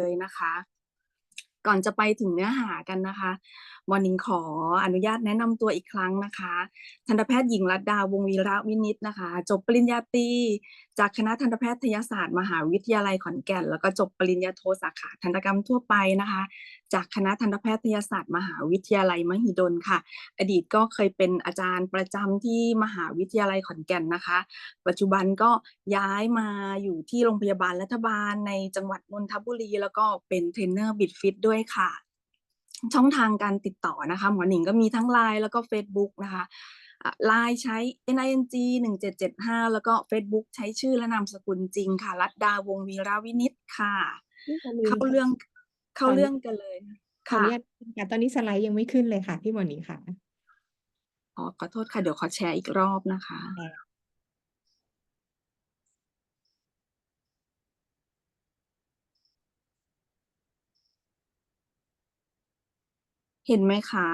เลยนะคะ ก่อนจะไปถึงเนื้อหากันนะคะมอนิงขออนุญาตแนะนำตัวอีกครั้งนะคะทันตแพทย์หญิงรัตดาวงวีระวินิตนะคะ จบปริญญาตรีจากคณะทันตแพทยศาสตร์ มหาวิทยาลัยขอนแก่น แล้วก็จบปริญญาโทสาขาทันตกรรมทั่วไปนะคะ จากคณะทันตแพทยศาสตร์มหาวิทยาลัยมหิดลค่ะ อดีตก็เคยเป็นอาจารย์ประจำที่มหาวิทยาลัยขอนแก่นนะคะ ปัจจุบันก็ย้ายมาอยู่ที่โรงพยาบาลรัฐบาลในจังหวัดนนทบุรี แล้วก็เป็นเทรนเนอร์บิดฟิตด้วยค่ะ ช่องทางการติดต่อนะคะ หมอหนิงก็มีทั้ง Line แล้วก็ Facebook นะคะไลน์ใช้ NING 1775 แล้วก็ Facebook ใช้ชื่อและนามสกุลจริงค่ะ รัตดาวงศ์วีระวินิตค่ะพี่สลินเข้าค่ะเรื่อง เข้าตอนนี้เรื่องกันเลยขออค่ะนุญาตค่ะตอนนี้สไลด์ยังไม่ขึ้นเลยค่ะ พี่หมอนีค่ะอ๋อขอโทษค่ะ เดี๋ยวขอแชร์อีกรอบนะคะเห็นไหมคะ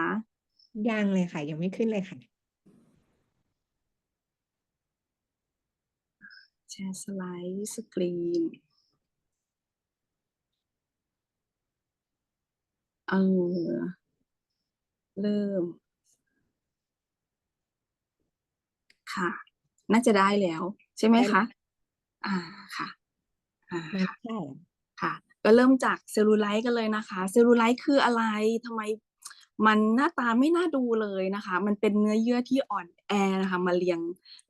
ยังเลยค่ะ ยังไม่ขึ้นเลยค่ะ แชร์สไลด์สกรีน เออ เริ่ม ค่ะ น่าจะได้แล้ว ใช่ไหมได้คะ อ่าค่ะ อ่ามาค่ะ ใช่ ค่ะ ก็เริ่มจากเซลลูไลท์กันเลยนะคะ เซลลูไลท์คืออะไร ทำไมมันหน้าตาไม่น่าดูเลยนะคะ มันเป็นเนื้อเยื่อที่อ่อนแอนะคะ มาเรียง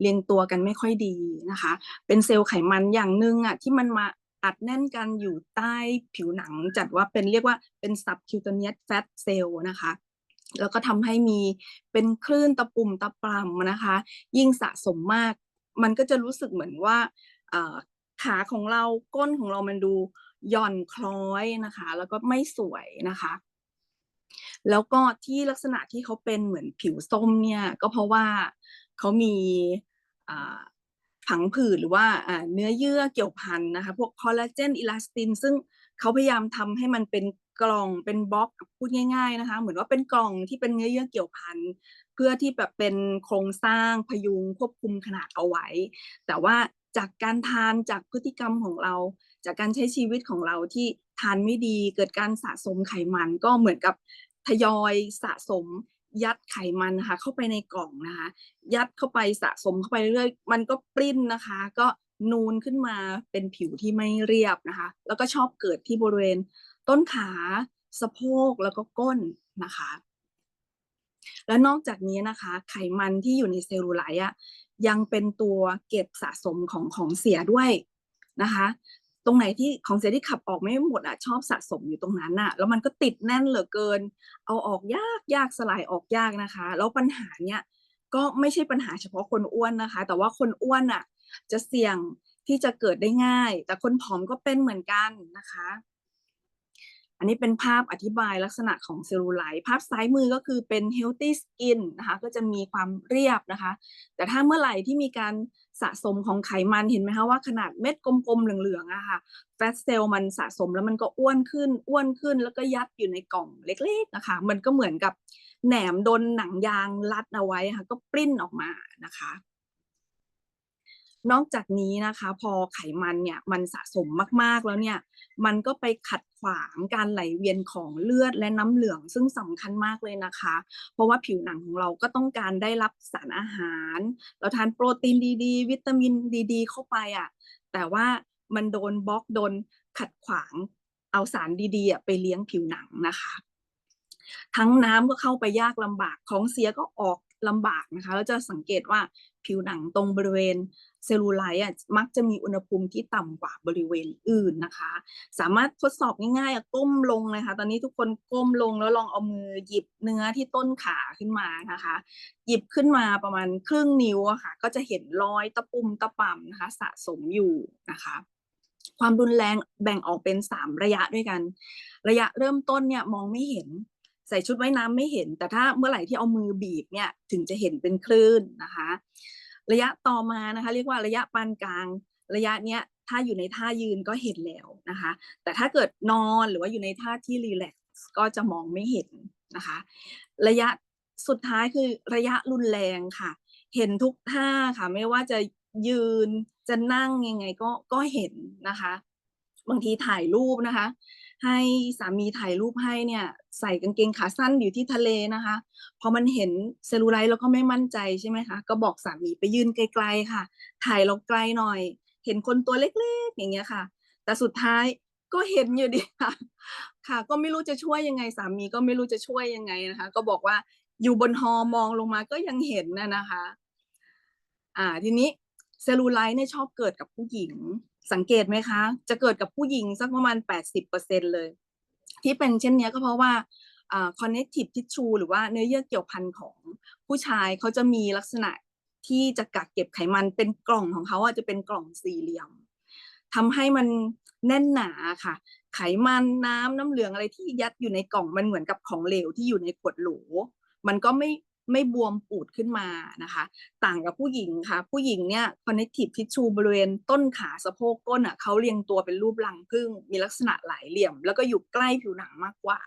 เรียงตัวกันไม่ค่อยดีนะคะ เป็นเซลล์ไขมันอย่างหนึ่งอะที่มันมา อัดแน่นกันอยู่ใต้ผิวหนังจัดว่าเป็นเรียกว่าเป็น subcutaneous fat cell นะคะแล้วก็ทำให้มีเป็นคลื่นตะปุ่มตะปรำนะคะ ยิ่งสะสมมาก มันก็จะรู้สึกเหมือนว่าขาของเราก้นของเรามันดูหย่อนคล้อยนะคะ แล้วก็ไม่สวยนะคะ แล้วก็ที่ลักษณะที่เขาเป็นเหมือนผิวส้มเนี่ย ก็เพราะว่าเขามีอ ผังผืดหรือว่าเนื้อเยื่อเกี่ยวพันนะคะพวกคอลลาเจนอิลาสติน ซึ่งเขาพยายามทำให้มันเป็นกล่องเป็นบล็อกพูดง่าย ๆนะคะ เหมือนว่าเป็นกล่องที่เป็นเนื้อเยื่อเกี่ยวพันเพื่อที่แบบเป็นโครงสร้างพยุงควบคุมขนาดเอาไว้ แต่ว่าจากการทานจากพฤติกรรมของเรา จากการใช้ชีวิตของเราที่ทานไม่ดีเกิดการสะสมไขมันก็เหมือนกับทยอยสะสม ยัดไขมันนะคะ เข้าไปในกล่องนะคะ ยัดเข้าไปสะสมเข้าไปเรื่อยๆมันก็ปริ้นนะคะ ก็นูนขึ้นมาเป็นผิวที่ไม่เรียบนะคะ แล้วก็ชอบเกิดที่บริเวณต้นขาสะโพกแล้วก็ก้นนะคะ และนอกจากนี้นะคะ ไขมันที่อยู่ในเซลลูไลท์อะยังเป็นตัวเก็บสะสมของของเสียด้วยนะคะ ตรงไหนที่ของเสียที่ขับออกไม่หมดอะชอบสะสมอยู่ตรงนั้นอะแล้วมันก็ติดแน่นเหลือเกิน เอาออกยากยากสลายออกยากนะคะ แล้วปัญหาเนี้ยก็ไม่ใช่ปัญหาเฉพาะคนอ้วนนะคะ แต่ว่าคนอ้วนอะจะเสี่ยงที่จะเกิดได้ง่าย แต่คนผอมก็เป็นเหมือนกันนะคะ อันนี้เป็นภาพอธิบายลักษณะของเซลลูไลท์ภาพซ้ายมือก็คือเป็น healthy skin นะคะก็จะมีความเรียบนะคะ แต่ถ้าเมื่อไหร่ที่มีการสะสมของไขมันเห็นไหมคะว่าขนาดเม็ดกลมๆเหลืองๆอะค่ะแฟตเซลล์มันสะสมแล้วมันก็อ้วนขึ้นอ้วนขึ้นแล้วก็ยัดอยู่ในกล่องเล็กๆนะคะมันก็เหมือนกับแหนมโดนหนังยางรัดเอาไว้ค่ะก็ปริ้นออกมานะคะนอกจากนี้นะคะ พอไขมันเนี่ยมันสะสมมากๆแล้วเนี่ย มันก็ไปขัดางการไหลเวียนของเลือดและน้ำเหลืองซึ่งสำคัญมากเลยนะคะ เพราะว่าผิวหนังของเราก็ต้องการได้รับสารอาหาร เราทานโปรตีนดีๆ วิตามินดีๆ เข้าไปอะแต่ว่ามันโดนบล็อกโดนขัดขวางเอาสารดีๆอะไปเลี้ยงผิวหนังนะคะ ทั้งน้ำก็เข้าไปยากลำบากของเสียก็ออกลำบากนะคะแล้วจะสังเกตว่าผิวหนังตรงบริเวณ เซลลูไลท์อะมักจะมีอุณหภูมิที่ต่ำกว่าบริเวณอื่นนะคะ สามารถทดสอบง่ายๆอะก้มลงเลยค่ะตอนนี้ทุกคนก้มลงแล้วลองเอามือหยิบเนื้อที่ต้นขาขึ้นมานะคะ หยิบขึ้นมาประมาณครึ่งนิ้วอะค่ะ ก็จะเห็นรอยตะปุ่มตะป่ำนะคะ สะสมอยู่นะคะความรุนแรงแบ่งออกเป็นสามระยะด้วยกัน ระยะเริ่มต้นเนี่ยมองไม่เห็น ใส่ชุดว่ายน้ำไม่เห็น แต่ถ้าเมื่อไหร่ที่เอามือบีบเนี่ยถึงจะเห็นเป็นคลื่นนะคะ ระยะต่อมานะคะ เรียกว่าระยะปานกลาง ระยะเนี้ยถ้าอยู่ในท่ายืนก็เห็นแล้วนะคะ แต่ถ้าเกิดนอนหรือว่าอยู่ในท่าที่รีแลกซ์ก็จะมองไม่เห็นนะคะ ระยะสุดท้ายคือระยะรุนแรงค่ะ เห็นทุกท่าค่ะไม่ว่าจะยืนจะนั่งยังไงก็ก็เห็นนะคะ บางทีถ่ายรูปนะคะ ให้สามีถ่ายรูปให้เนี่ย ใส่กางเกงขาสั้นอยู่ที่ทะเลนะคะ พอมันเห็นเซลลูไลท์แล้วก็ไม่มั่นใจใช่ไหมคะ ก็บอกสามีไปยืนไกลๆค่ะ ถ่ายเราไกลหน่อย เห็นคนตัวเล็กๆอย่างเงี้ยค่ะ แต่สุดท้ายก็เห็นอยู่ดีค่ะ ค่ะ ก็ไม่รู้จะช่วยยังไงสามีก็ไม่รู้จะช่วยยังไงนะคะ ก็บอกว่าอยู่บนฮอมองลงมาก็ยังเห็นนะนะคะ อ่าทีนี้เซลลูไลท์เนี่ยชอบเกิดกับผู้หญิง สังเกตไหมคะ จะเกิดกับผู้หญิงสักประมาณ 80%เลย ที่เป็นเช่นนี้ก็เพราะว่าอ่า connective tissue หรือว่าเนื้อเยื่อเกี่ยวพันของผู้ชายเขาจะมีลักษณะที่จะกักเก็บไขมันเป็นกล่องของเขาอะจะเป็นกล่องสี่เหลี่ยมทำให้มันแน่นหนาค่ะ ไขมันน้ำน้ำเหลืองอะไรที่ยัดอยู่ในกล่องมันเหมือนกับของเหลวที่อยู่ในขวดโหล มันก็ไม่ ไม่บวมปูดขึ้นมานะคะ ต่างกับผู้หญิงค่ะ ผู้หญิงเนี่ย connective tissue บริเวณต้นขาสะโพกก้นอะเขาเรียงตัวเป็นรูปรังผึ้งมีลักษณะหลายเหลี่ยม แล้วก็อยู่ใกล้ผิวหนังมากกว่า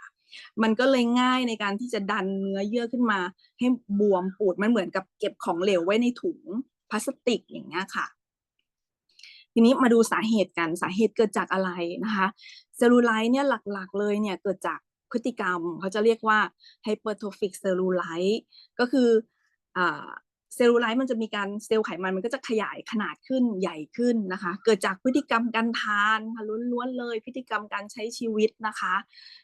มันก็เลยง่ายในการที่จะดันเนื้อเยื่อขึ้นมา ให้บวมปูดมันเหมือนกับเก็บของเหลวไว้ในถุงพลาสติกอย่างเงี้ยค่ะทีนี้มาดูสาเหตุกันสาเหตุเกิดจากอะไรนะคะเซลลูไลท์เนี่ยหลักๆ เลยเนี่ยเกิดจาก พฤติกรรม เขาจะเรียกว่า hypertrophic cellulite ก็คือเซลลูไลท์มันจะมีการเซลล์ไขมันมันก็จะขยายขนาดขึ้นใหญ่ขึ้นนะคะ เกิดจากพฤติกรรมการทานล้วนๆเลย พฤติกรรมการใช้ชีวิตนะคะ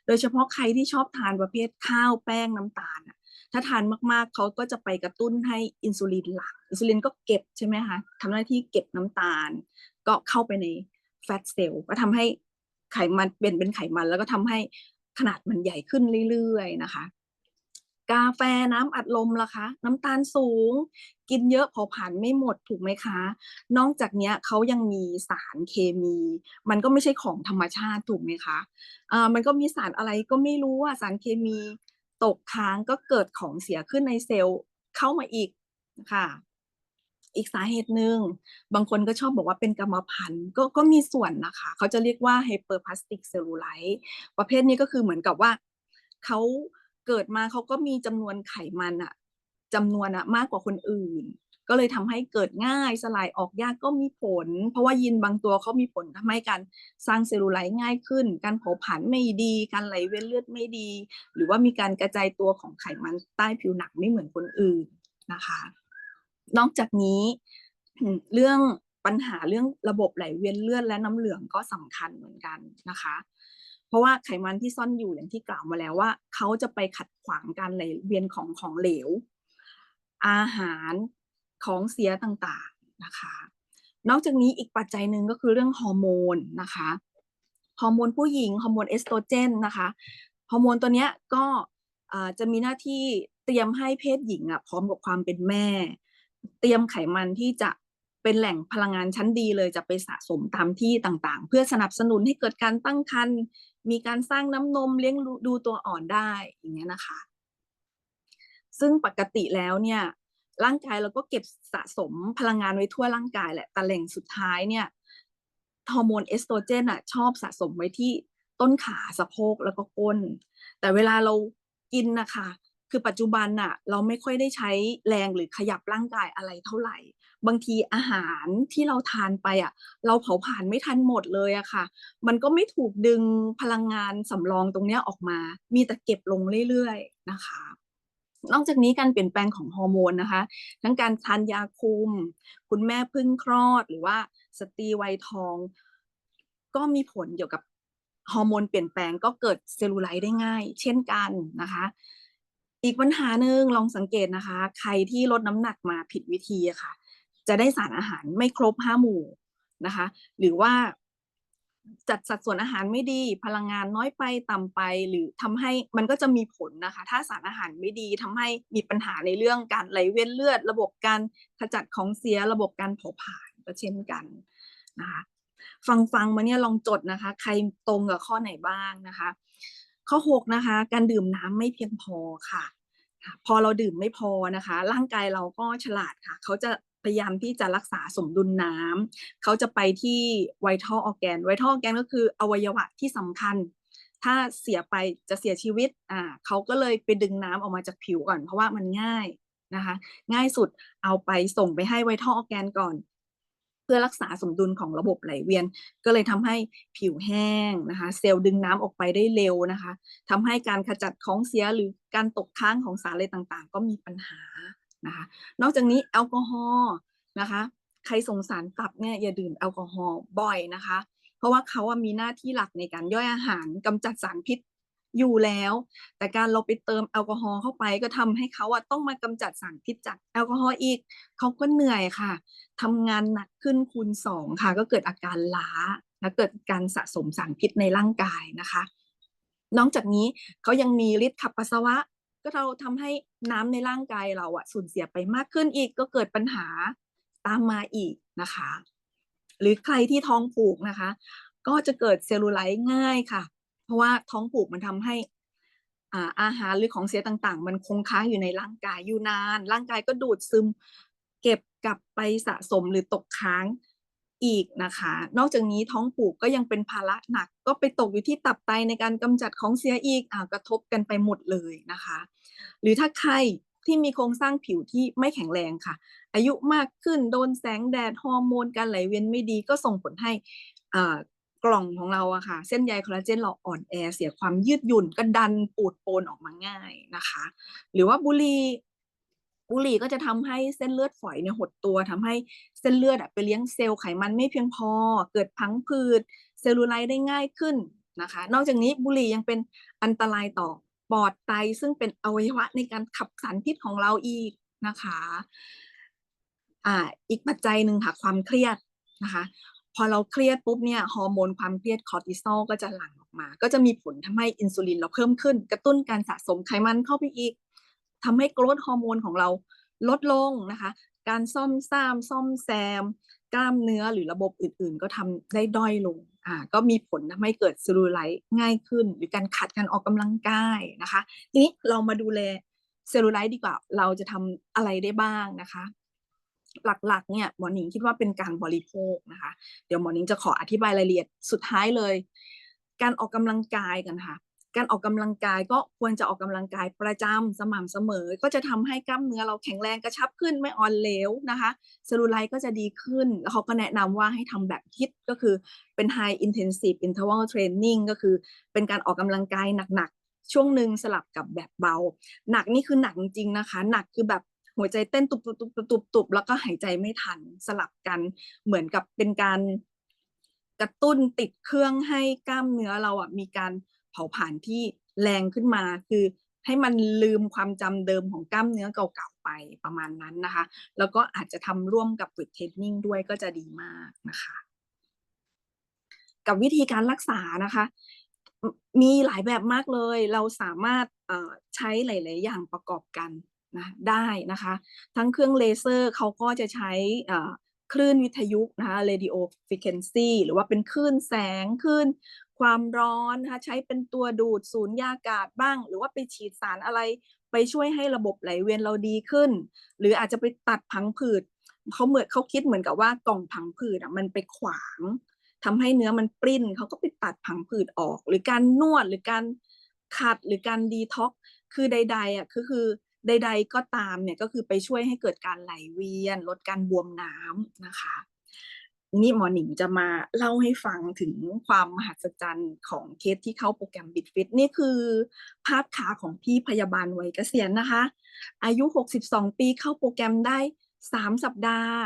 โดยเฉพาะใครที่ชอบทานประเภทข้าวแป้งน้ำตาลอะถ้าทานมากๆเขาก็จะไปกระตุ้นให้อินซูลินหลังอินซูลินก็เก็บใช่ไหมคะทำหน้าที่เก็บน้ำตาล ก็เข้าไปในแฟตเซลล์ก็ทำให้ไขมันเปลี่ยนเป็นไขมันแล้วก็ทำให้ ขนาดมันใหญ่ขึ้นเรื่อยๆนะคะ กาแฟน้ำอัดลมล่ะคะ น้ำตาลสูง กินเยอะเผาผลาญไม่หมดถูกไหมคะ นอกจากนี้เขายังมีสารเคมี มันก็ไม่ใช่ของธรรมชาติถูกไหมคะอ่ามันก็มีสารอะไรก็ไม่รู้อะสารเคมีตกค้างก็เกิดของเสียขึ้นในเซลล์เข้ามาอีกค่ะ อีกสาเหตุหนึ่งบางคนก็ชอบบอกว่าเป็นกรรมพันธุ์ก็ก็มีส่วนนะคะ เขาจะเรียกว่า hyperplastic cellulite ประเภทนี้ก็คือเหมือนกับว่าเขาเกิดมาเขาก็มีจำนวนไขมันอะจำนวนอะมากกว่าคนอื่น ก็เลยทำให้เกิดง่ายสลายออกยากก็มีผล เพราะว่ายีนบางตัวเขามีผลทำให้การสร้างเซลลูไลท์ง่ายขึ้น การเผาผลาญไม่ดี การไหลเวียนเลือดไม่ดี หรือว่ามีการกระจายตัวของไขมันใต้ผิวหนังไม่เหมือนคนอื่นนะคะ นอกจากนี้เรื่องปัญหาเรื่องระบบไหลเวียนเลือดและน้ำเหลืองก็สำคัญเหมือนกันนะคะ เพราะว่าไขมันที่ซ่อนอยู่อย่างที่กล่าวมาแล้วว่า เขาจะไปขัดขวางการไหลเวียนของของเหลว อาหารของเสียต่างๆนะคะ นอกจากนี้อีกปัจจัยหนึ่งก็คือเรื่องฮอร์โมนนะคะฮอร์โมนผู้หญิงฮอร์โมนเอสโตรเจนนะคะฮอร์โมนตัวเนี้ยก็จะมีหน้าที่เตรียมให้เพศหญิงอะพร้อมกับความเป็นแม่ เตรียมไขมันที่จะเป็นแหล่งพลังงานชั้นดีเลยจะไปสะสมตามที่ต่างๆ เพื่อสนับสนุนให้เกิดการตั้งครรภ์มีการสร้างน้ำนมเลี้ยงดูตัวอ่อนได้อย่างเงี้ยนะคะ ซึ่งปกติแล้วเนี่ยร่างกายเราก็เก็บสะสมพลังงานไว้ทั่วร่างกายแหละแต่แหล่งสุดท้ายเนี่ยฮอร์โมนเอสโตรเจนอะชอบสะสมไว้ที่ต้นขาสะโพกแล้วก็ก้น แต่เวลาเรากินนะคะ คือปัจจุบันน่ะเราไม่ค่อยได้ใช้แรงหรือขยับร่างกายอะไรเท่าไหร่ บางทีอาหารที่เราทานไปอะเราเผาผลาญไม่ทันหมดเลยอะค่ะ มันก็ไม่ถูกดึงพลังงานสำรองตรงเนี้ยออกมา มีแต่เก็บลงเรื่อยๆนะคะนอกจากนี้การเปลี่ยนแปลงของฮอร์โมนนะคะ ทั้งการทานยาคุม คุณแม่พิ่งคลอดหรือว่าสตรีวัยทอง ก็มีผลเกี่ยวกับฮอร์โมนเปลี่ยนแปลงก็เกิดเซลลูไลท์ได้ง่าย เช่นกันนะคะ อีกปัญหาหนึ่งลองสังเกตนะคะ ใครที่ลดน้ำหนักมาผิดวิธีะค่ะ จะได้สารอาหารไม่ครบห้าหมู่นะคะ หรือว่าจัดสัดส่วนอาหารไม่ดีพลังงานน้อยไปต่ำไป หรือทำให้มันก็จะมีผลนะคะ ถ้าสารอาหารไม่ดีทำให้มีปัญหาในเรื่องการไหลเวียนเลือด ระบบการขจัดของเสียระบบการเผาผลาญก็เช่นกันนะคะฟังฟังมาเนี่ยลองจดนะคะ ใครตรงกับข้อไหนบ้างนะคะ ข้อหกนะคะ การดื่มน้ำไม่เพียงพอค่ะ พอเราดื่มไม่พอนะคะ ร่างกายเราก็ฉลาดค่ะ เขาจะพยายามที่จะรักษาสมดุลน้ำเขาจะไปที่ไวทัลออแกนไวทัลออแกนก็คืออวัยวะที่สำคัญ ถ้าเสียไปจะเสียชีวิตอ่าเขาก็เลยไปดึงน้ำออกมาจากผิวก่อน เพราะว่ามันง่ายนะคะ ง่ายสุดเอาไปส่งไปให้ไวทัลออแกนก่อน เพื่อรักษาสมดุลของระบบไหลเวียน ก็เลยทำให้ผิวแห้งนะคะ เซลล์ดึงน้ำออกไปได้เร็วนะคะทำให้การขจัดของเสียหรือการตกค้างของสารอะไรต่างๆ ก็มีปัญหานะคะ นอกจากนี้แอลกอฮอล์นะคะ ใครสงสารตับเนี่ยอย่าดื่มแอลกอฮอล์บ่อยนะคะ เพราะว่าเขามีหน้าที่หลักในการย่อยอาหารกำจัดสารพิษ อยู่แล้ว แต่การเราไปเติมแอลกอฮอล์เข้าไปก็ทำให้เขาอะต้องมากำจัดสารพิษจากแอลกอฮอล์อีกเขาก็เหนื่อยค่ะทำงานหนักขึ้นคูณสองค่ะ ก็เกิดอาการล้าและเกิดการสะสมสารพิษในร่างกายนะคะ นอกจากนี้เขายังมีฤทธิ์ขับปัสสาวะ ก็เราทำให้น้ำในร่างกายเราอะสูญเสียไปมากขึ้นอีก ก็เกิดปัญหาตามมาอีกนะคะ หรือใครที่ท้องผูกนะคะ ก็จะเกิดเซลลูไลท์ง่ายค่ะ เพราะว่าท้องผูกมันทำให้อ่าอาหารหรือของเสียต่างๆ มันคงค้างอยู่ในร่างกายอยู่นาน ร่างกายก็ดูดซึม เก็บกลับไปสะสมหรือตกค้างอีกนะคะ นอกจากนี้ท้องผูกก็ยังเป็นภาระหนัก ก็ไปตกอยู่ที่ตับไตในการกำจัดของเสียอีกอ่ากระทบกันไปหมดเลยนะคะ หรือถ้าใครที่มีโครงสร้างผิวที่ไม่แข็งแรงค่ะ อายุมากขึ้นโดนแสงแดดฮอร์โมนการไหลเวียนไม่ดีก็ส่งผลให้อ่า กล่องของเราอะค่ะ เส้นใยคอลลาเจนเราอ่อนแอเสียความยืดหยุ่นก็ดันปูดโปนออกมาง่ายนะคะ หรือว่าบุหรี่บุหรี่ก็จะทำให้เส้นเลือดฝอยเนี่ยหดตัวทำให้เส้นเลือดอะไปเลี้ยงเซลล์ไขมันไม่เพียงพอ เกิดพังผืดเซลลูไลท์ได้ง่ายขึ้นนะคะ นอกจากนี้บุหรี่ยังเป็นอันตรายต่อปอดไตซึ่งเป็นอวัยวะในการขับสารพิษของเราอีกนะคะอ่าอีกปัจจัยหนึ่งค่ะความเครียดนะคะ พอเราเครียดปุ๊บเนี่ยฮอร์โมนความเครียดคอร์ติซอลก็จะหลั่งออกมา ก็จะมีผลทำให้อินซูลินเราเพิ่มขึ้น กระตุ้นการสะสมไขมันเข้าไปอีกทำให้โกรทฮอร์โมนของเราลดลงนะคะ การซ่อมแซมซ่อมแซม กล้ามเนื้อหรือระบบอื่นๆ ก็ทำได้ด้อยลงอ่าก็มีผลทำให้เกิดเซลลูไลท์ง่ายขึ้น หรือการขัดการออกกำลังกายนะคะ ทีนี้เรามาดูแลเซลลูไลท์ดีกว่า เราจะทำอะไรได้บ้างนะคะ หลักๆเนี่ยหมอหนิงคิดว่าเป็นการบริโภคนะคะ เดี๋ยวหมอหนิงจะขออธิบายรายละเอียดสุดท้ายเลย การออกกำลังกายกันค่ะการออกกำลังกายก็ควรจะออกกำลังกายประจำสม่ำเสมอ ก็จะทำให้กล้ามเนื้อเราแข็งแรงกระชับขึ้นไม่อ่อนเหลวนะคะเซลลูไลท์ก็จะดีขึ้น แล้วเขาก็แนะนำว่าให้ทำแบบฮิตก็คือเป็น high intensive interval training ก็คือเป็นการออกกำลังกายหนักๆ ช่วงหนึ่งสลับกับแบบเบา หนักนี่คือหนักจริงนะคะ หนักคือแบบ หัวใจเต้นตุบตุบตุบตุบตุบแล้วก็หายใจไม่ทันสลับกันเหมือนกับเป็นการกระตุ้นติดเครื่องให้กล้ามเนื้อเราอะมีการเผาผลาญที่แรงขึ้นมา คือให้มันลืมความจำเดิมของกล้ามเนื้อเก่าๆไปประมาณนั้นนะคะ แล้วก็อาจจะทำร่วมกับฝึกเทรนนิ่งด้วยก็จะดีมากนะคะ กับวิธีการรักษานะคะ มีหลายแบบมากเลย เราสามารถใช้หลาย ๆ อย่างประกอบกัน นะได้นะคะ ทั้งเครื่องเลเซอร์เขาก็จะใช้คลื่นวิทยุนะคะ radio frequency หรือว่าเป็นคลื่นแสงคลื่นความร้อนนะคะใช้เป็นตัวดูดสูญญากาศบ้าง หรือว่าไปฉีดสารอะไรไปช่วยให้ระบบไหลเวียนเราดีขึ้น หรืออาจจะไปตัดพังผืดเขาเหมือนเขาคิดเหมือนกับว่ากล่องพังผืดอะมันไปขวางทำให้เนื้อมันปริ้นเขาก็ไปตัดพังผืดออก หรือการนวดหรือการขัดหรือการดีท็อกคือใดๆอะคือคือ ใด ๆ ก็ตามเนี่ยก็คือไปช่วยให้เกิดการไหลเวียน ลดการบวมน้ำนะคะ นี่หมอหนิงจะมาเล่าให้ฟังถึงความมหัศจรรย์ของเคสที่เข้าโปรแกรมบิดฟิตนี่คือภาพขาของพี่พยาบาลวัยเกษียณนะคะ อายุ 62 ปีเข้าโปรแกรมได้ 3 สัปดาห์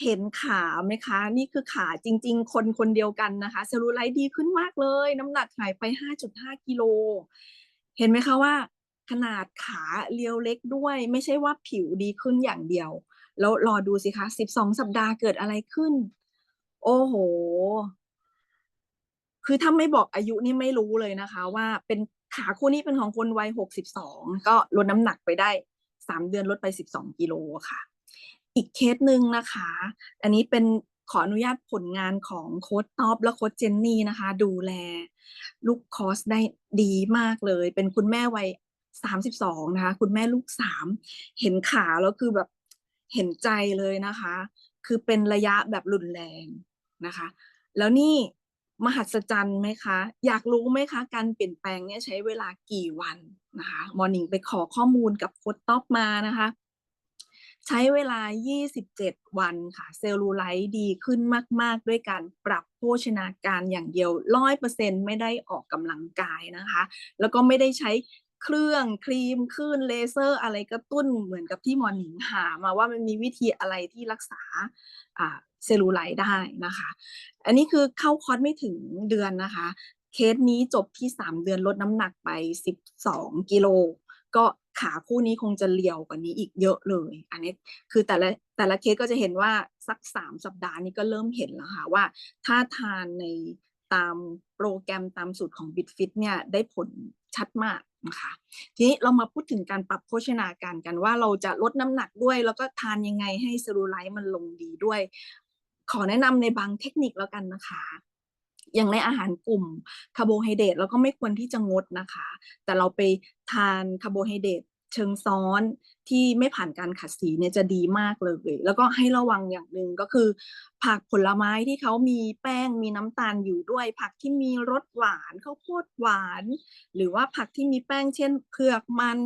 เห็นขาไหมคะ นี่คือขาจริง ๆ คนคนเดียวกันนะคะเซลลูไลท์ดีขึ้นมากเลย น้ำหนักหายไป 5.5 กิโล เห็นไหมคะว่า ขนาดขาเรียวเล็กด้วย ไม่ใช่ว่าผิวดีขึ้นอย่างเดียว แล้วรอดูสิคะ12สัปดาห์เกิดอะไรขึ้น โอ้โห คือถ้าไม่บอกอายุนี่ไม่รู้เลยนะคะ ว่าเป็นขาคู่นี้เป็นของคนวัย62ก็ลดน้ำหนักไปได้3เดือนลดไป12กิโลค่ะ อีกเคสหนึ่งนะคะ อันนี้เป็นขออนุญาตผลงานของโค้ดท็อปและโค้ดเจนนี่นะคะ ดูแล ลูกคอสได้ดีมากเลย เป็นคุณแม่วัย 32นะคะ คุณแม่ลูก3เห็นขาแล้วคือแบบเห็นใจเลยนะคะ คือเป็นระยะแบบรุนแรงนะคะ แล้วนี่มหัศจรรย์ไหมคะ อยากรู้ไหมคะ การเปลี่ยนแปลงเนี่ยใช้เวลากี่วันนะคะมอร์นิ่งไปขอข้อมูลกับโค้ดท็อปมานะคะ ใช้เวลา 27 วันค่ะ เซลลูไลท์ดีขึ้นมาก ๆ ด้วยการปรับโภชนาการอย่างเดียว100%ไม่ได้ออกกำลังกายนะคะ แล้วก็ไม่ได้ใช้ เครื่องครีมคลื่นเลเซอร์อะไรกระตุ้นเหมือนกับที่หมอหนิงหามาว่ามันมีวิธีอะไรที่รักษาเซลลูไลท์ได้นะคะ อันนี้คือเข้าคอร์สไม่ถึงเดือนนะคะ เคสนี้จบที่ 3 เดือนลดน้ำหนักไป 12 กิโล ก็ขาคู่นี้คงจะเรียวกว่านี้อีกเยอะเลย อันนี้คือแต่ละแต่ละเคสก็จะเห็นว่าสัก 3 สัปดาห์นี้ก็เริ่มเห็นแล้วค่ะว่าถ้าทานในตามโปรแกรมตามสูตรของ BitFit เนี่ยได้ผลชัดมาก นะคะทีนี้เรามาพูดถึงการปรับโภชนาการกันว่าเราจะลดน้ำหนักด้วย แล้วก็ทานยังไงให้เซลลูไลท์มันลงดีด้วย ขอแนะนำในบางเทคนิคแล้วกันนะคะ อย่างในอาหารกลุ่มคาร์โบไฮเดรตเราก็ไม่ควรที่จะงดนะคะ แต่เราไปทานคาร์โบไฮเดรต เชิงซ้อนที่ไม่ผ่านการขัดสีเนี่ยจะดีมากเลย แล้วก็ให้ระวังอย่างหนึ่งก็คือ ผักผลไม้ที่เขามีแป้งมีน้ำตาลอยู่ด้วย ผักที่มีรสหวานข้าวโพดหวาน หรือว่าผักที่มีแป้งเช่นเผือกมัน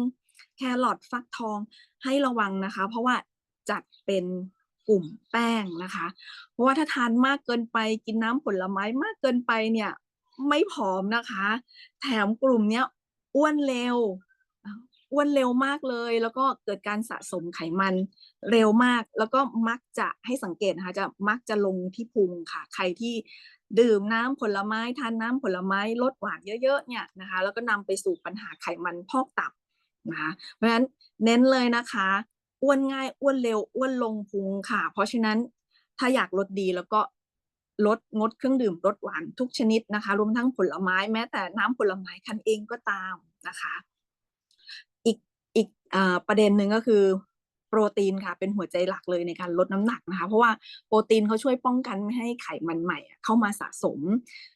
แครอทฟักทองให้ระวังนะคะ เพราะว่าจัดเป็นกลุ่มแป้งนะคะ เพราะว่าถ้าทานมากเกินไปกินน้ำผลไม้มากเกินไปเนี่ยไม่ผอมนะคะ แถมกลุ่มเนี้ยอ้วนเร็ว อ้วนเร็วมากเลย แล้วก็เกิดการสะสมไขมันเร็วมาก แล้วก็มักจะให้สังเกตนะคะจะมักจะลงที่พุงค่ะ ใครที่ดื่มน้ำผลไม้ทานน้ำผลไม้ลดหวานเยอะๆเนี่ยนะคะแล้วก็นำไปสู่ปัญหาไขมันพอกตับนะคะเพราะฉะนั้นเน้นเลยนะคะอ้วนง่ายอ้วนเร็วอ้วนลงพุงค่ะ เพราะฉะนั้นถ้าอยากลดดีแล้วก็ลดงดเครื่องดื่มรสหวานทุกชนิดนะคะ รวมทั้งผลไม้แม้แต่น้ำผลไม้คั้นเองก็ตามนะคะ ประเด็นหนึ่งก็คือโปรตีนค่ะเป็นหัวใจหลักเลยในการลดน้ำหนักนะคะ เพราะว่าโปรตีนเขาช่วยป้องกันไม่ให้ไขมันใหม่เข้ามาสะสม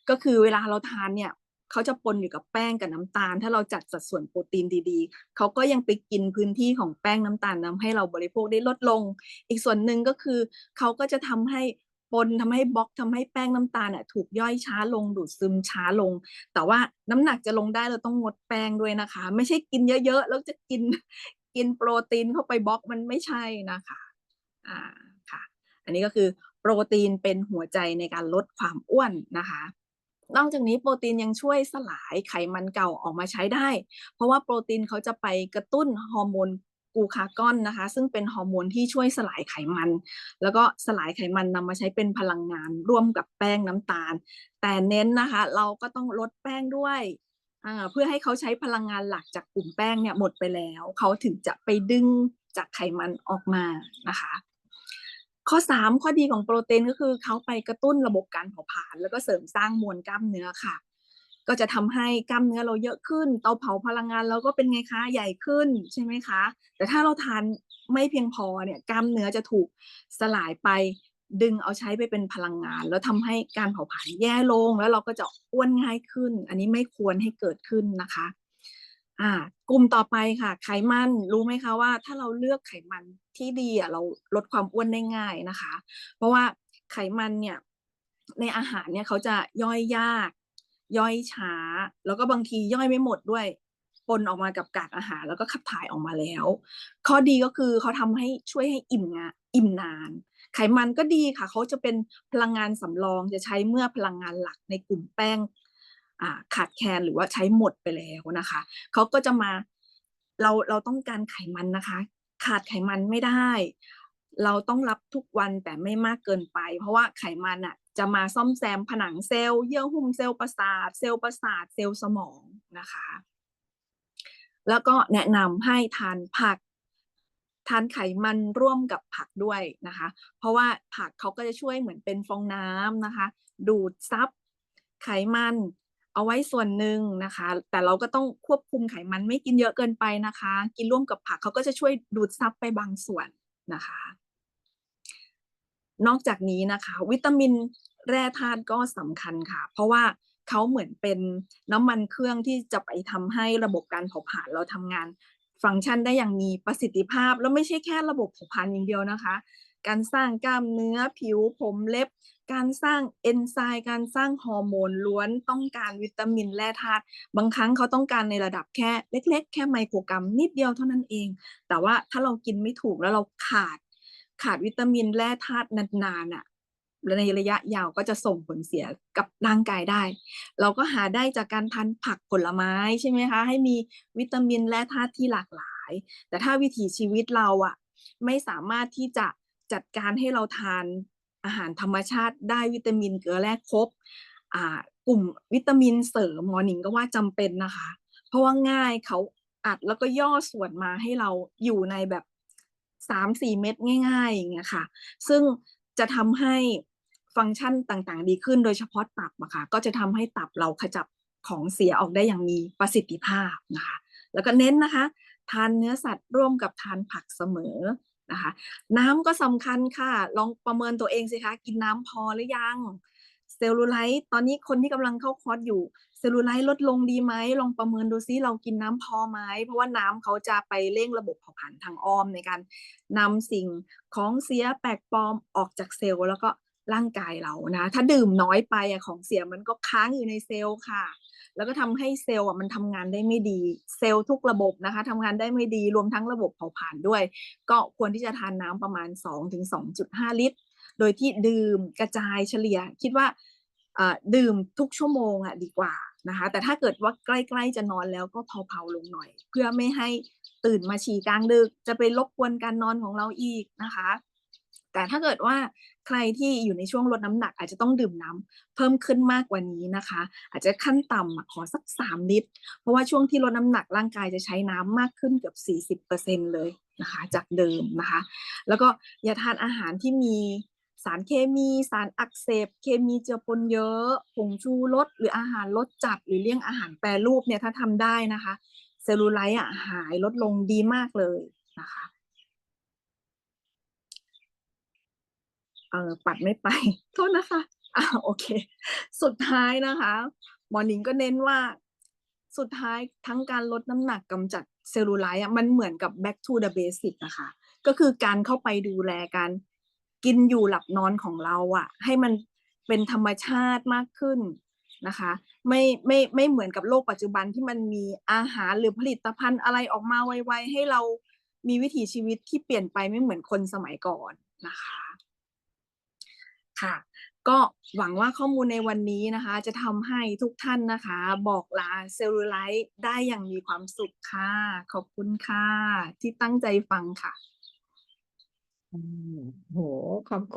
ก็คือเวลาเราทานเนี่ยเขาจะปนอยู่กับแป้งกับน้ำตาล ถ้าเราจัดสัดส่วนโปรตีนดีๆ เขาก็ยังไปกินพื้นที่ของแป้งน้ำตาลทำให้เราบริโภคได้ลดลง อีกส่วนหนึ่งก็คือเขาก็จะทำให้ ปนทำให้บล็อกทำให้แป้งน้ำตาลอะถูกย่อยช้าลงดูดซึมช้าลง แต่ว่าน้ำหนักจะลงได้เราต้องงดแป้งด้วยนะคะ ไม่ใช่กินเยอะๆแล้วจะกินกินโปรตีนเข้าไปบล็อกมันไม่ใช่นะคะอ่าค่ะ อันนี้ก็คือโปรตีนเป็นหัวใจในการลดความอ้วนนะคะนอกจากนี้โปรตีนยังช่วยสลายไขมันเก่าออกมาใช้ได้ เพราะว่าโปรตีนเขาจะไปกระตุ้นฮอร์โมน กูคากอนนะคะ ซึ่งเป็นฮอร์โมนที่ช่วยสลายไขมัน แล้วก็สลายไขมันนำมาใช้เป็นพลังงานร่วมกับแป้งน้ำตาล แต่เน้นนะคะ เราก็ต้องลดแป้งด้วยเพื่อให้เขาใช้พลังงานหลักจากกลุ่มแป้งเนี่ยหมดไปแล้ว เขาถึงจะไปดึงจากไขมันออกมานะคะ ข้อ 3 ข้อดีของโปรตีนก็คือเขาไปกระตุ้นระบบการเผาผลาญแล้วก็เสริมสร้างมวลกล้ามเนื้อค่ะ ก็จะทำให้กล้ามเนื้อเราเยอะขึ้น เตาเผาพลังงานเราก็เป็นไงคะใหญ่ขึ้นใช่ไหมคะ แต่ถ้าเราทานไม่เพียงพอเนี่ยกล้ามเนื้อจะถูกสลายไปดึงเอาใช้ไปเป็นพลังงาน แล้วทำให้การเผาผลาญแย่ลง แล้วเราก็จะอ้วนง่ายขึ้น อันนี้ไม่ควรให้เกิดขึ้นนะคะอ่ากลุ่มต่อไปค่ะ ไขมันรู้ไหมคะว่า ถ้าเราเลือกไขมันที่ดีอะเราลดความอ้วนได้ง่ายนะคะ เพราะว่าไขมันเนี่ยในอาหารเนี่ยเขาจะย่อยยาก ย่อยช้า แล้วก็บางทีย่อยไม่หมดด้วยปนออกมากับกากอาหาร แล้วก็ขับถ่ายออกมาแล้ว ข้อดีก็คือเขาทำให้ช่วยให้อิ่มงาอิ่มนาน ไขมันก็ดีค่ะ เขาจะเป็นพลังงานสำรองจะใช้เมื่อพลังงานหลักในกลุ่มแป้งาขาดแคลนหรือว่าใช้หมดไปแล้วนะคะเขาก็จะมาเราเราต้องการไขมันนะคะ ขาดไขมันไม่ได้ เราต้องรับทุกวันแต่ไม่มากเกินไป เพราะว่าไขมันอะ จะมาซ่อมแซมผนังเซลล์เยื่อหุ้มเซลล์ประสาท เซลล์ประสาทเซลล์สมองนะคะ แล้วก็แนะนำให้ทานผักทานไขมันร่วมกับผักด้วยนะคะ เพราะว่าผักเขาก็จะช่วยเหมือนเป็นฟองน้ำนะคะ ดูดซับไขมันเอาไว้ส่วนหนึ่งนะคะ แต่เราก็ต้องควบคุมไขมันไม่กินเยอะเกินไปนะคะ กินร่วมกับผักเขาก็จะช่วยดูดซับไปบางส่วนนะคะ นอกจากนี้นะคะ วิตามินแร่ธาตุก็สำคัญค่ะ เพราะว่าเขาเหมือนเป็นน้ำมันเครื่องที่จะไปทำให้ระบบการเผาผลาญเราทำงาน ฟังก์ชันได้อย่างมีประสิทธิภาพ แล้วไม่ใช่แค่ระบบเผาผลาญอย่างเดียวนะคะ การสร้างกล้ามเนื้อผิวผมเล็บ การสร้างเอนไซม์การสร้างฮอร์โมนล้วนต้องการวิตามินแร่ธาตุบางครั้งเขาต้องการในระดับแค่เล็ก ๆ แค่ไมโครกรัมนิดเดียวเท่านั้นเอง แต่ว่าถ้าเรากินไม่ถูกแล้วเราขาด ขาดวิตามินแร่ธาตุนานๆอะในระยะยาวก็จะส่งผลเสียกับร่างกายได้ เราก็หาได้จากการทานผักผลไม้ใช่ไหมคะ ให้มีวิตามินแร่ธาตุที่หลากหลาย แต่ถ้าวิถีชีวิตเราอะไม่สามารถที่จะจัดการให้เราทานอาหารธรรมชาติได้วิตามินเกลือแร่ครบอ่ากลุ่มวิตามินเสริมหมอหนิงก็ว่าจำเป็นนะคะ เพราะว่าง่ายเขาอัดแล้วก็ย่อส่วนมาให้เราอยู่ในแบบ สามสี่เม็ดง่ายๆอย่างเงี้ยค่ะ ซึ่งจะทำให้ฟังก์ชันต่างๆ ดีขึ้นโดยเฉพาะตับอะค่ะก็จะทำให้ตับเราขจับของเสียออกได้อย่างมีประสิทธิภาพนะคะ แล้วก็เน้นนะคะ ทานเนื้อสัตว์ร่วมกับทานผักเสมอนะคะ น้ำก็สำคัญค่ะ ลองประเมินตัวเองสิคะ กินน้ำพอหรือยัง เซลลูไลท์ตอนนี้คนที่กำลังเข้าคอร์สอยู่เซลลูไลท์ลดลงดีไหมลองประเมินดูซิเรากินน้ำพอไหมเพราะว่าน้ำเขาจะไปเร่งระบบเผาผลาญทางอ้อมในการนำสิ่งของเสียแปลกปลอมออกจากเซลล์แล้วก็ร่างกายเรานะ ถ้าดื่มน้อยไปอะของเสียมันก็ค้างอยู่ในเซลล์ค่ะ แล้วก็ทำให้เซลล์มันทำงานได้ไม่ดี เซลล์ทุกระบบนะคะทำงานได้ไม่ดีรวมทั้งระบบเผาผลาญด้วย ก็ควรที่จะทานน้ำประมาณ 2-2.5 ลิตร โดยที่ดื่มกระจายเฉลี่ย คิดว่าดื่มทุกชั่วโมงอะดีกว่านะคะ แต่ถ้าเกิดว่าใกล้ๆจะนอนแล้วก็เผาๆลงหน่อย เพื่อไม่ให้ตื่นมาฉี่กลางดึก จะไปรบกวนการนอนของเราอีกนะคะ แต่ถ้าเกิดว่าใครที่อยู่ในช่วงลดน้ำหนัก อาจจะต้องดื่มน้ำเพิ่มขึ้นมากกว่านี้นะคะ อาจจะขั้นต่ำอะขอสัก 3 ลิตร เพราะว่าช่วงที่ลดน้ำหนักร่างกายจะใช้น้ำมากขึ้นเกือบ 40%เลยนะคะ จากเดิมนะคะ แล้วก็อย่าทานอาหารที่มี สารเคมีสารอักเสบ เคมีเจือปนเยอะผงชูรสหรืออาหารรสจัดหรือเลี่ยงอาหารแปรรูปเนี่ยถ้าทำได้นะคะเซลลูไลท์อะหายลดลงดีมากเลยนะคะเออปัดไม่ไป โทษนะคะอาโอเค สุดท้ายนะคะหมอหนิงก็เน้นว่าสุดท้ายทั้งการลดน้ำหนักกำจัดเซลลูไลท์อะมันเหมือนกับ back to the basic อะคะ ก็คือการเข้าไปดูแลการ กินอยู่หลับนอนของเราอะให้มันเป็นธรรมชาติมากขึ้นนะคะ ไม่ไม่ไม่เหมือนกับโลกปัจจุบันที่มันมีอาหารหรือผลิตภัณฑ์อะไรออกมาไวๆให้เรามีวิถีชีวิตที่เปลี่ยนไปไม่เหมือนคนสมัยก่อนนะคะค่ะก็หวังว่าข้อมูลในวันนี้นะคะ จะทำให้ทุกท่านนะคะ บอกลาเซลลูไลท์ได้อย่างมีความสุขค่ะ ขอบคุณค่ะ ที่ตั้งใจฟังค่ะ อืมโอ้โฮขอบคุณ